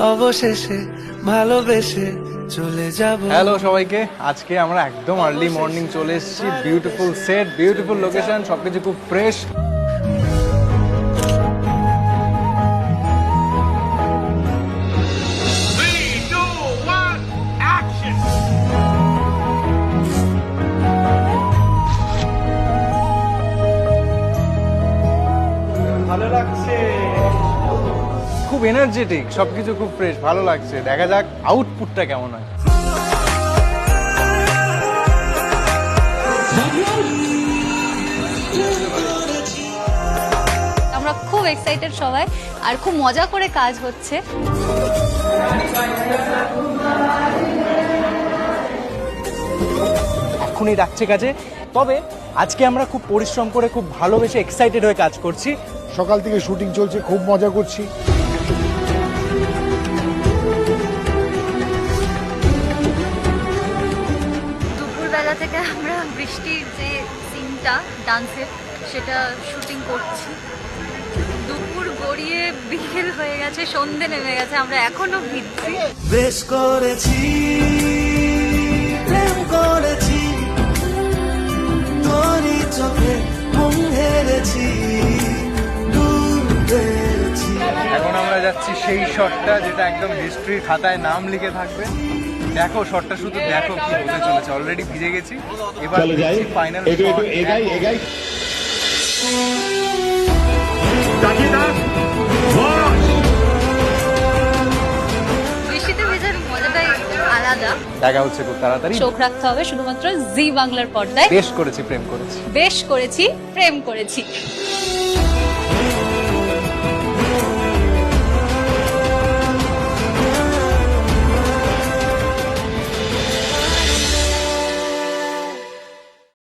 অবশেষে ভালোবেসে চলে যাব। হ্যালো সবাইকে আজকে আমরা একদম আর্লি মর্নিং চলে এসেছি। বিউটিফুল সেট বিউটিফুল লোকেশন সবকিছু খুব ফ্রেশ! ভালো লাগছে। খুব এনার্জেটিক সবকিছু খুব ফ্রেশ ভালো লাগছে। দেখা যাক আউটপুটটা কেমন হয়। আমরা খুব এক্সাইটেড সবাই আর খুব মজা করে কাজ হচ্ছে। এখনই ডাকছে কাজে। তবে আজকে আমরা খুব পরিশ্রম করে খুব ভালোবেসে এক্সাইটেড হয়ে কাজ করছি। সকাল থেকে শুটিং চলছে খুব মজা করছি। থেকে আমরা বৃষ্টির যে সিনটা ডান্সের সেটা শুটিং করছি। দুপুর গড়িয়ে বিকেল হয়ে গেছে সন্ধে নেমে গেছে আমরা এখনও ভিজছি। বেশ করেছি প্রেম করেছি তোরই চোখে হেরেছি এখন আমরা যাচ্ছি সেই শটটা যেটা একদম হিস্ট্রির খাতায় নাম লিখে থাকবে। দেখো শটটা শুধু দেখো কি হতে চলেছে। অলরেডি ভিজে গেছি। এবার চলো যাই। ফাইনাল এগাই এগাই দেখা হচ্ছে খুব তাড়াতাড়ি। চোখ রাখতে হবে শুধুমাত্র জি বাংলার পর্দায়। বেশ করেছি প্রেম করেছি। বেশ করেছি প্রেম করেছি।